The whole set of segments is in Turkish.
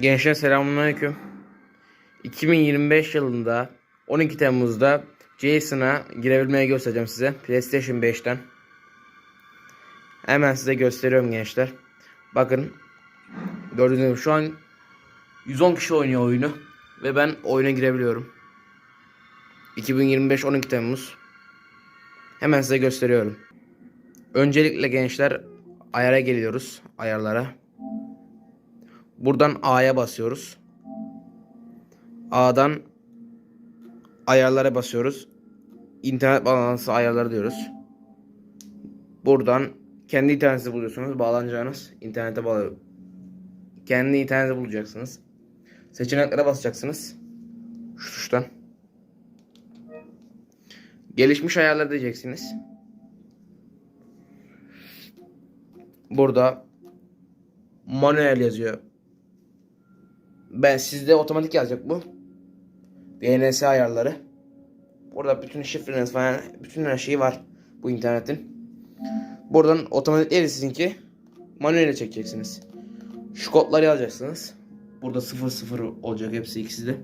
Gençler selamünaleyküm. 2025 yılında 12 Temmuz'da Jason'a girebilmeyi göstereceğim size. PlayStation 5'ten. Hemen size gösteriyorum gençler. Bakın. Gördüğünüz gibi şu an 110 kişi oynuyor oyunu. Ve ben oyuna girebiliyorum. 2025 12 Temmuz. Hemen size gösteriyorum. Öncelikle gençler ayara geliyoruz. Ayarlara. Buradan A'ya basıyoruz. A'dan ayarlara basıyoruz. İnternet bağlantısı ayarları diyoruz. Buradan kendi internetinizi buluyorsunuz. Bağlanacağınız internete bağlı. Kendi interneti bulacaksınız. Seçeneklere basacaksınız. Şu tuştan. Gelişmiş ayarlar diyeceksiniz. Burada manuel yazıyor. Ben sizde otomatik yazacak bu. DNS ayarları. Burada bütün şifreniz falan bütün her şeyi var bu internetin. Buradan otomatik değil sizinki manuel çekeceksiniz. Şu kodları yazacaksınız. Burada 00 olacak hepsi ikisi de.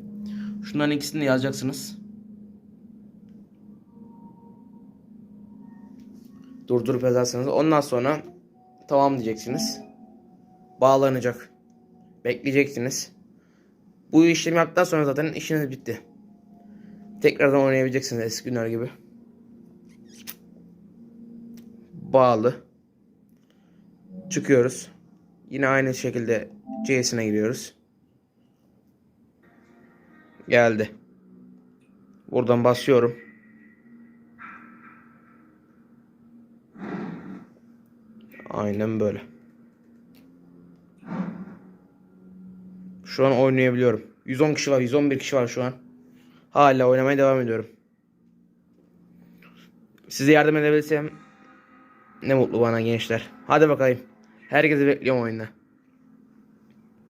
Şunların ikisini de yazacaksınız. Durdurup yazarsınız. Ondan sonra tamam diyeceksiniz. Bağlanacak. Bekleyeceksiniz. Bu işlemi yaptıktan sonra zaten işiniz bitti. Tekrardan oynayabileceksiniz eski günler gibi. Bağlı. Çıkıyoruz. Yine aynı şekilde C'sine giriyoruz. Geldi. Buradan basıyorum. Aynen böyle. Şu an oynayabiliyorum. 110 kişi var, 111 kişi var şu an. Hala oynamaya devam ediyorum. Size yardım edebilirsem ne mutlu bana gençler. Hadi bakayım. Herkesi bekliyorum oyunda.